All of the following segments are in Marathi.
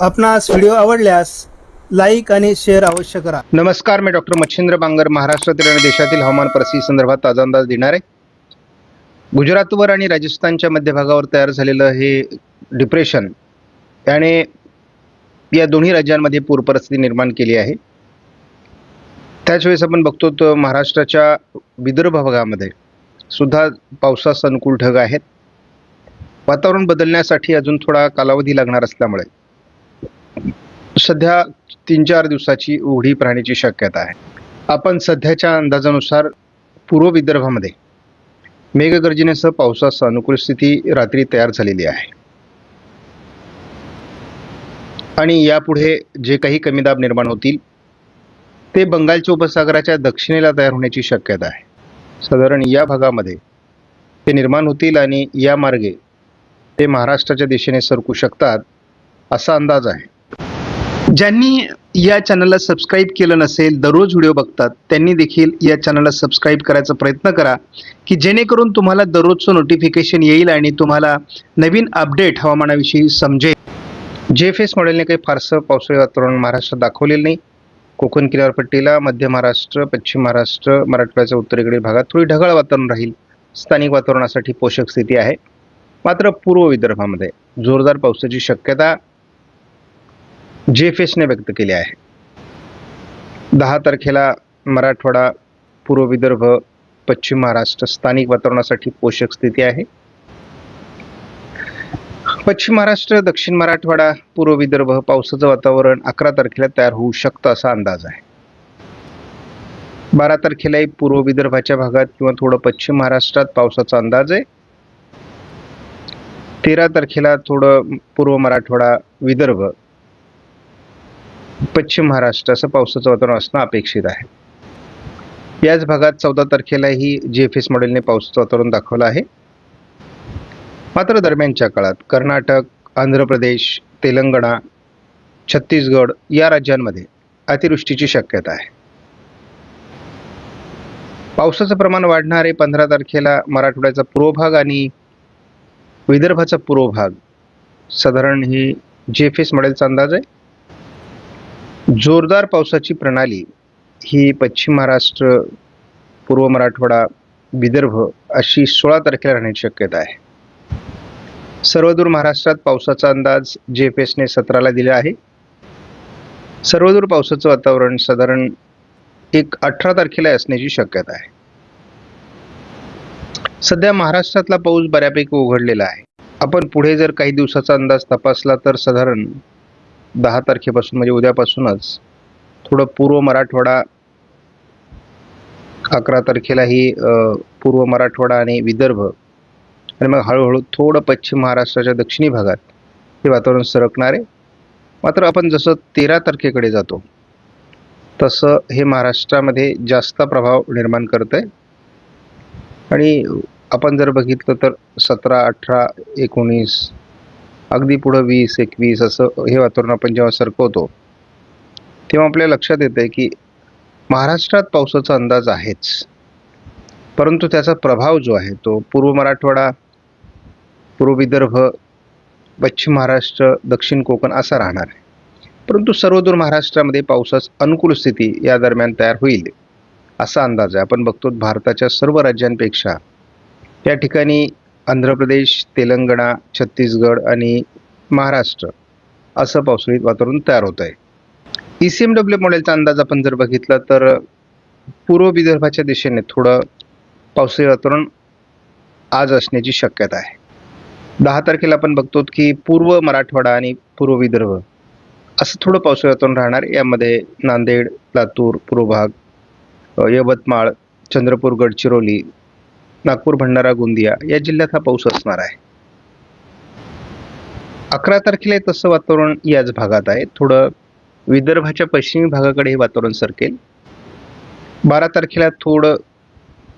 आपणास व्हिडिओ आवडल्यास लाईक आणि शेअर अवश्य करा. नमस्कार मी डॉक्टर मच्छिंद्र बांगर महाराष्ट्रातील आणि देशातील हवामान परिस्थिती संदर्भात ताजा अंदाज देणार आहे. गुजरातवर आणि राजस्थानच्या मध्यभागावर तयार झालेलं हे डिप्रेशन त्याने या दोन्ही राज्यांमध्ये पूर परिस्थिती निर्माण केली आहे. त्याच वेळेस आपण बघतो तर महाराष्ट्राच्या विदर्भ भागामध्ये सुद्धा पावसास अनुकूल ढग आहेत. वातावरण बदलण्यासाठी अजून थोडा कालावधी लागणार असल्यामुळे सध्या तीन चार दिवसाची उघडी राहण्याची शक्यता आहे. आपण सध्याच्या अंदाजानुसार पूर्व विदर्भामध्ये मेघगर्जनेसह पावसासह अनुकूल स्थिती रात्री तयार झालेली आहे. आणि यापुढे जे काही कमी दाब निर्माण होतील ते बंगालच्या उपसागराच्या दक्षिणेला तयार होण्याची शक्यता आहे. साधारण या भागामध्ये ते निर्माण होतील आणि या मार्गे ते महाराष्ट्राच्या दिशेने सरकू शकतात असा अंदाज आहे. ज्यांनी या चॅनलला सबस्क्राईब केलं नसेल दररोज व्हिडिओ बघतात त्यांनी देखील या चॅनलला सबस्क्राईब करायचा प्रयत्न करा की जेणेकरून तुम्हाला दररोजचं नोटिफिकेशन येईल आणि तुम्हाला नवीन अपडेट हवामानाविषयी समजेल. जे एफ एस मॉडेलने काही फारसं पावसाळी वातावरण महाराष्ट्रात दाखवलेलं नाही. कोकण किनारपट्टीला मध्य महाराष्ट्र पश्चिम महाराष्ट्र मराठवाड्याच्या उत्तरेकडील भागात थोडी ढगाळ वातावरण राहील. स्थानिक वातावरणासाठी पोषक स्थिती आहे. मात्र पूर्व विदर्भामध्ये जोरदार पावसाची शक्यता जे व्यक्त केले आहे. दहा तारखेला मराठवाडा पूर्व विदर्भ पश्चिम महाराष्ट्र स्थानिक वातावरणासाठी पोषक स्थिती आहे. पश्चिम महाराष्ट्र दक्षिण मराठवाडा पूर्व विदर्भ पावसाचं वातावरण अकरा तारखेला तयार होऊ शकतं असा अंदाज आहे. बारा तारखेलाही पूर्व विदर्भाच्या भागात किंवा थोडं पश्चिम महाराष्ट्रात पावसाचा अंदाज आहे. तेरा तारखेला थोडं पूर्व मराठवाडा विदर्भ पश्चिम महाराष्ट्र असं पावसाचं वातावरण असणं अपेक्षित आहे. याच भागात चौदा तारखेलाही जी एफ एस मॉडेलने पावसाचं वातावरण दाखवलं आहे. मात्र दरम्यानच्या काळात कर्नाटक आंध्र प्रदेश तेलंगणा छत्तीसगड या राज्यांमध्ये अतिवृष्टीची शक्यता आहे. पावसाचं प्रमाण वाढणार आहे पंधरा तारखेला मराठवाड्याचा पूर्व भाग आणि विदर्भाचा पूर्व भाग साधारण ही जी एफ एस मॉडेलचा अंदाज आहे. जोरदार पावसाची प्रणाली ही पश्चिम महाराष्ट्र पूर्व मराठवाडा विदर्भ अशी सोळा तारखेला राहण्याची शक्यता आहे. सर्वदूर महाराष्ट्रात पावसाचा अंदाज जे एफ एसने सतराला दिला आहे. सर्वदूर पावसाचं वातावरण साधारण एक अठरा तारखेला असण्याची शक्यता आहे. सध्या महाराष्ट्रातला पाऊस बऱ्यापैकी उघडलेला आहे. आपण पुढे जर काही दिवसाचा अंदाज तपासला तर साधारण दहा तारखेपासून म्हणजे उद्यापासूनच थोडं पूर्व मराठवाडा अकरा तारखेलाही पूर्व मराठवाडा आणि विदर्भ आणि मग हळूहळू थोडं पश्चिम महाराष्ट्राच्या दक्षिणी भागात हे वातावरण सरकणार. आहे मात्र आपण जसं तेरा तारखेकडे जातो तसं हे महाराष्ट्रामध्ये जास्त प्रभाव निर्माण करत आहे आणि आपण जर बघितलं तर सतरा अठरा एकोणीस अगदी पुढं वीस एकवीस असं हे वातावरण आपण जेव्हा सरकवतो तेव्हा आपल्या लक्षात येतं आहे की महाराष्ट्रात पावसाचा अंदाज आहेच. परंतु त्याचा प्रभाव जो आहे तो पूर्व मराठवाडा पूर्व विदर्भ पश्चिम महाराष्ट्र दक्षिण कोकण असा राहणार आहे. परंतु सर्वदूर महाराष्ट्रामध्ये पावसास अनुकूल स्थिती या दरम्यान तयार होईल असा अंदाज आहे. आपण बघतो भारताच्या सर्व राज्यांपेक्षा या ठिकाणी आंध्र प्रदेश तेलंगणा छत्तीसगड आणि महाराष्ट्र असं पावसाळी वातावरण तयार होत आहे. ई सी एम डब्ल्यू मॉडेलचा अंदाज आपण जर बघितला तर पूर्व विदर्भाच्या दिशेने थोडं पावसाळी वातावरण आज असण्याची शक्यता आहे. दहा तारखेला आपण बघतो की पूर्व मराठवाडा आणि पूर्व विदर्भ असं थोडं पावसाळी वातावरण राहणार. यामध्ये नांदेड लातूर पूर्व भाग यवतमाळ चंद्रपूर गडचिरोली नागपूर भंडारा गोंदिया या जिल्ह्यात हा पाऊस असणार आहे. अकरा तारखेला तसं वातावरण याच भागात आहे. थोडं विदर्भाच्या पश्चिमी भागाकडे हे वातावरण सरकेल. बारा तारखेला थोडं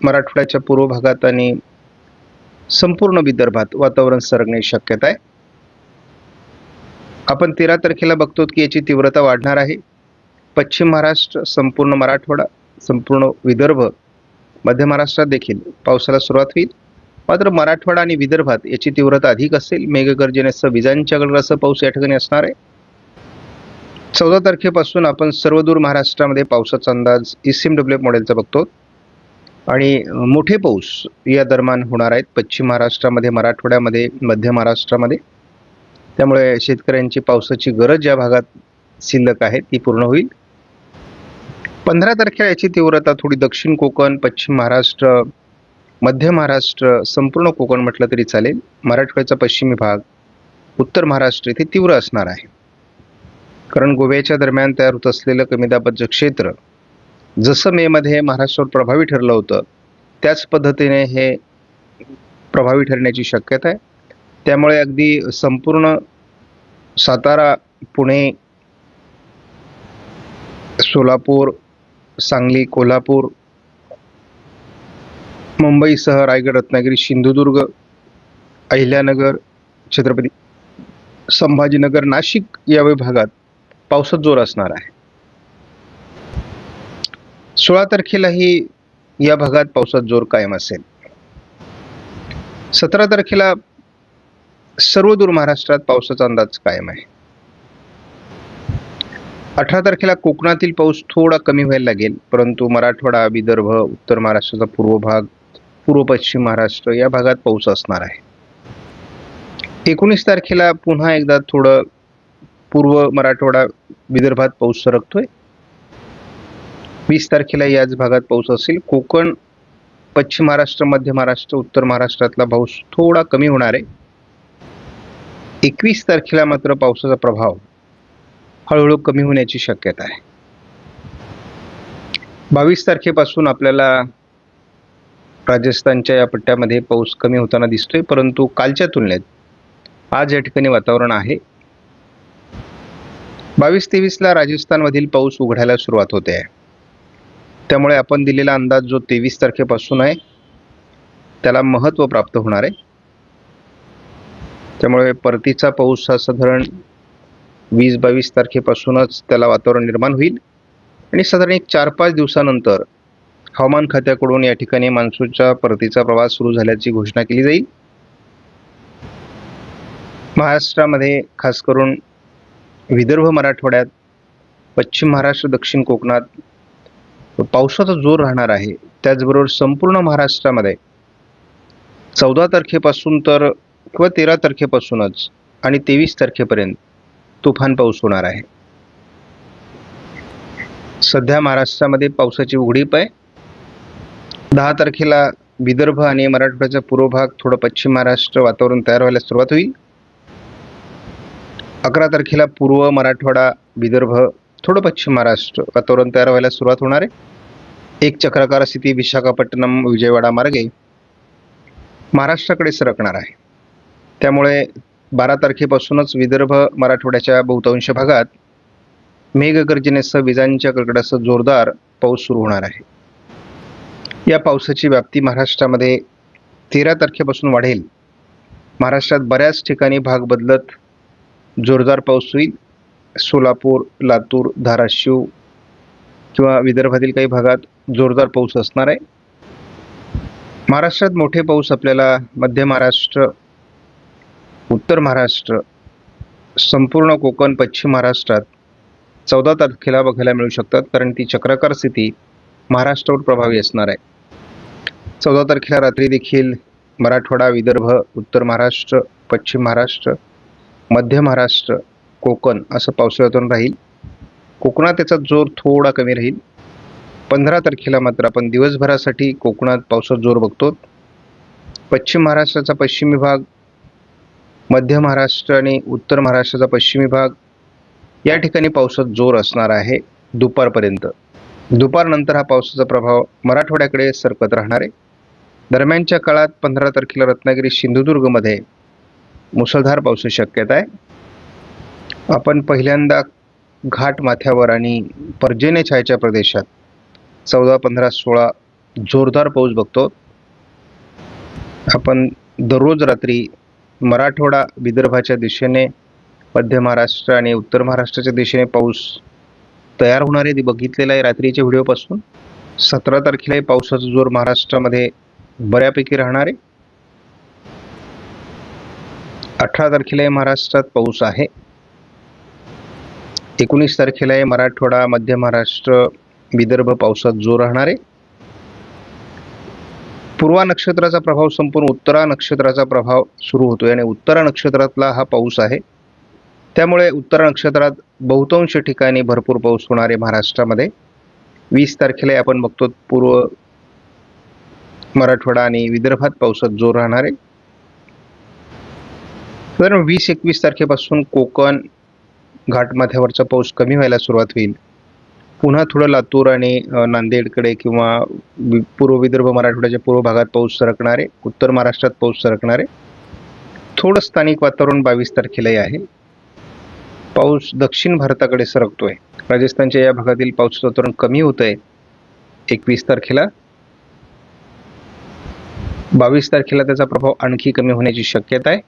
मराठवाड्याच्या पूर्व भागात आणि संपूर्ण विदर्भात वातावरण सरकण्याची शक्यता आहे. आपण तेरा तारखेला बघतो की याची तीव्रता वाढणार आहे. पश्चिम महाराष्ट्र संपूर्ण मराठवाडा संपूर्ण विदर्भ मध्य महाराष्ट्रात देखील पावसाला सुरुवात होईल. मात्र मराठवाडा आणि विदर्भात याची तीव्रता अधिक असेल मेघगर्जनेसह विजांच्या गडगडासह पाऊस या ठिकाणी असणार आहे. चौदा तारखेपासून आपण सर्वदूर महाराष्ट्रामध्ये पावसाचा अंदाज ई एम डब्ल्यू एफ मॉडेलचा बघतो. आणि मोठे पाऊस या दरम्यान होणार आहेत पश्चिम महाराष्ट्रामध्ये मराठवाड्यामध्ये मध्य महाराष्ट्रामध्ये. त्यामुळे शेतकऱ्यांची पावसाची गरज ज्या भागात शिल्लक आहे ती पूर्ण होईल. पंधरा तारखेला याची तीव्रता थोडी दक्षिण कोकण पश्चिम महाराष्ट्र मध्य महाराष्ट्र संपूर्ण कोकण म्हटलं तरी चालेल. मराठवाड्याचा पश्चिमी भाग उत्तर महाराष्ट्र इथे तीव्र असणार आहे. कारण गोव्याच्या दरम्यान तयार होत असलेलं कमी दाबाचं क्षेत्र जसं मेमध्ये महाराष्ट्रावर प्रभावी ठरलं होतं त्याच पद्धतीने हे प्रभावी ठरण्याची शक्यता आहे. त्यामुळे अगदी संपूर्ण सातारा पुणे सोलापूर सांगली कोल्हापूर मुंबईसह रायगड रत्नागिरी सिंधुदुर्ग अहिल्यानगर छत्रपती संभाजीनगर नाशिक या विभागात पावसात जोर असणार आहे. सोळा तारखेलाही या भागात पावसात जोर कायम असेल. सतरा तारखेला सर्व दूर महाराष्ट्रात पावसाचा अंदाज कायम आहे. अठरा तारखेला कोकणातील पाऊस थोडा कमी व्हायला लागेल परंतु मराठवाडा विदर्भ उत्तर महाराष्ट्राचा पूर्व भाग पूर्व पश्चिम महाराष्ट्र या भागात पाऊस असणार आहे. एकोणीस तारखेला पुन्हा एकदा थोडं पूर्व मराठवाडा विदर्भात पाऊस सरकतोय. वीस तारखेला याच भागात पाऊस असेल. कोकण पश्चिम महाराष्ट्र मध्य महाराष्ट्र उत्तर महाराष्ट्रातला पाऊस थोडा कमी होणार आहे. एकवीस तारखेला मात्र पावसाचा प्रभाव हळूहळू कमी होण्याची शक्यता आहे. बावीस तारखेपासून आपल्याला राजस्थानच्या या पट्ट्यामध्ये पाऊस कमी होताना दिसतोय परंतु कालच्या तुलनेत आज या ठिकाणी वातावरण आहे. बावीस तेवीसला राजस्थानमधील पाऊस उघडायला सुरुवात होते. आहे त्यामुळे आपण दिलेला अंदाज जो तेवीस तारखेपासून आहे त्याला महत्त्व प्राप्त होणार आहे. त्यामुळे परतीचा पाऊस हा साधारण वीस बावीस तारखेपासूनच त्याला वातावरण निर्माण होईल. आणि साधारण एक चार पाच दिवसानंतर हवामान खात्याकडून या ठिकाणी मान्सूनच्या परतीचा प्रवास सुरू झाल्याची घोषणा केली जाईल. महाराष्ट्रामध्ये खास करून विदर्भ मराठवाड्यात पश्चिम महाराष्ट्र दक्षिण कोकणात पावसाचा जोर राहणार आहे. त्याचबरोबर संपूर्ण महाराष्ट्रामध्ये चौदा तारखेपासून तर किंवा तेरा तारखेपासूनच आणि तेवीस तारखेपर्यंत तुफान पाऊस होणार आहे. सध्या महाराष्ट्रामध्ये पावसाची उघडीप आहे. दहा तारखेला विदर्भ आणि मराठवाड्याचा पूर्व भाग थोडं पश्चिम महाराष्ट्र वातावरण तयार व्हायला सुरुवात होईल. अकरा तारखेला पूर्व मराठवाडा विदर्भ थोडं पश्चिम महाराष्ट्र वातावरण तयार व्हायला सुरुवात होणार आहे. एक चक्राकार स्थिती विशाखापट्टणम विजयवाडा मार्गे महाराष्ट्राकडे सरकणार आहे. त्यामुळे बारा तारखेपासूनच विदर्भ मराठवाड्याच्या बहुतांश भागात मेघगर्जनेसह विजांच्या कडकडासह जोरदार पाऊस सुरू होणार आहे. या पावसाची व्याप्ती महाराष्ट्रामध्ये तेरा तारखेपासून वाढेल. महाराष्ट्रात बऱ्याच ठिकाणी भाग बदलत जोरदार पाऊस होईल. सोलापूर लातूर धाराशिव किंवा विदर्भातील काही भागात जोरदार पाऊस असणार आहे. महाराष्ट्रात मोठे पाऊस आपल्याला मध्य महाराष्ट्र उत्तर महाराष्ट्र संपूर्ण कोकण पश्चिम महाराष्ट्रात चौदा तारखेला बघायला मिळू शकतात कारण ती चक्राकार स्थिती महाराष्ट्रावर प्रभावी असणार आहे. चौदा तारखेला रात्री देखील मराठवाडा विदर्भ उत्तर महाराष्ट्र पश्चिम महाराष्ट्र मध्य महाराष्ट्र कोकण असं पावसाळ्यातून राहील. कोकणात त्याचा जोर थोडा कमी राहील. पंधरा तारखेला मात्र आपण दिवसभरासाठी कोकणात पावसाचा जोर बघतो. पश्चिम महाराष्ट्राचा पश्चिमी भाग मध्य महाराष्ट्र आणि उत्तर महाराष्ट्राचा पश्चिमी भाग या ठिकाणी पावसात जोर असणार आहे दुपारपर्यंत. दुपारनंतर हा पावसाचा प्रभाव मराठवाड्याकडे सरकत राहणार आहे. दरम्यानच्या काळात पंधरा तारखेला रत्नागिरी सिंधुदुर्गमध्ये मुसळधार पावसाची शक्यता आहे. आपण पहिल्यांदा घाट माथ्यावर आणि पर्जन्य छायाच्या प्रदेशात चौदा पंधरा सोळा जोरदार पाऊस बघतो. आपण दररोज रात्री मराठवाडा विदर्भाच्या दिशेने मध्य महाराष्ट्र आणि उत्तर महाराष्ट्राच्या दिशेने पाऊस तयार होणार आहे बघितलेलं आहे रात्रीच्या व्हिडिओपासून सतरा तारखेलाही पावसाचा जोर महाराष्ट्रामध्ये बऱ्यापैकी राहणार आहे. अठरा तारखेलाही महाराष्ट्रात पाऊस आहे. एकोणीस तारखेला आहे मराठवाडा मध्य महाराष्ट्र विदर्भ पावसात जोर राहणार आहे. पूर्वा नक्षत्राचा प्रभाव संपून उत्तरा नक्षत्राचा प्रभाव सुरू होतोय आणि उत्तरा नक्षत्रातला हा पाऊस आहे. त्यामुळे उत्तरा नक्षत्रात बहुतांश ठिकाणी भरपूर पाऊस होणार आहे महाराष्ट्रामध्ये. वीस तारखेला आपण बघतो पूर्व मराठवाडा आणि विदर्भात पावसात जोर राहणार आहे. साधारण वीस एकवीस तारखेपासून कोकण घाटमाथ्यावरचा पाऊस कमी व्हायला सुरुवात होईल. पुन्हा थोडं लातूर आणि नांदेडकडे किंवा वि- पूर्व विदर्भ मराठवाड्याच्या पूर्व भागात पाऊस सरकणारे उत्तर महाराष्ट्रात पाऊस सरकणारे थोडं स्थानिक वातावरण बावीस तारखेलाही आहे. पाऊस दक्षिण भारताकडे सरकतोय. राजस्थानच्या या भागातील पावसाचं वातावरण कमी होत आहे एकवीस तारखेला. बावीस तारखेला त्याचा प्रभाव आणखी कमी होण्याची शक्यता आहे.